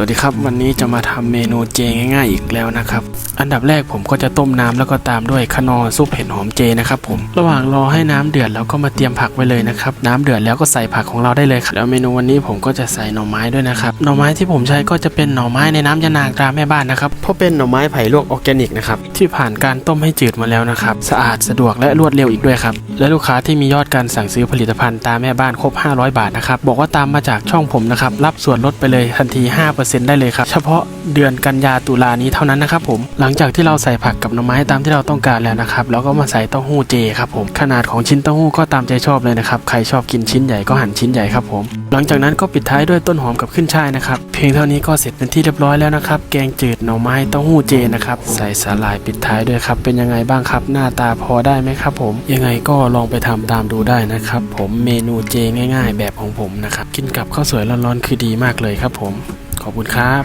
วัสดีครับวันนี้จะมาทำเมนูเจง่ายๆอีกแล้วนะครับ อันดับแรกผมก็จะต้มน้ำแล้วก็ตามด้วยขนอซุปเห็ดหอมเจนะครับผมระหว่างรอให้น้ำเดือดเราก็มาเตรียมผักไว้เลยนะครับน้ำเดือดแล้วก็ใส่ผักของเราได้เลยครับแล้วเมนูวันนี้ผมก็จะใส่หน่อไม้ด้วยนะครับหน่อไม้ที่ผมใช้ก็จะเป็นหน่อไม้ในน้ำยานางตราแม่บ้านนะครับเพราะเป็นหน่อไม้ไผ่ลวกออร์แกนิกนะครับที่ผ่านการต้มให้จืดมาแล้วนะครับสะอาดสะดวกและรวดเร็วอีกด้วยครับและลูกค้าที่มียอดการสั่งซื้อผลิตภัณฑ์ตาแม่บ้านครบ 500 บาทนะครับบอกว่าตามมาจากช่องผมนะครับรับส่วนลดไปเลยทันที 5%ได้เลยครับ เฉพาะเดือนกันยาตุลานี้เท่านั้นนะครับผม หลังจากที่เราใส่ผักกับหน่อไม้ตามที่เราต้องการแล้วนะครับ เราก็มาใส่เต้าหู้เจครับผม ขนาดของชิ้นเต้าหู้ก็ตามใจชอบเลยนะครับ ใครชอบกินชิ้นใหญ่ก็หั่นชิ้นใหญ่ครับผม หลังจากนั้นก็ปิดท้ายด้วยต้นหอมกับขึ้นช่ายนะครับ เพียงเท่านี้ก็เสร็จเป็นที่เรียบร้อยแล้วนะครับ แกงจืดหน่อไม้เต้าหู้เจนะครับใส่สาหร่ายปิดท้ายด้วยครับ เป็นยังไงบ้างครับ หน้าตาพอได้ไหมครับผม ยังไงก็ลองไปทำตามดูได้นะครับ ผมเมนูเจง่าย ๆ แบบของผมนะครับ กินกับข้าวสวยร้อนๆคือดีมากเลยครับผม ขอบคุณครับ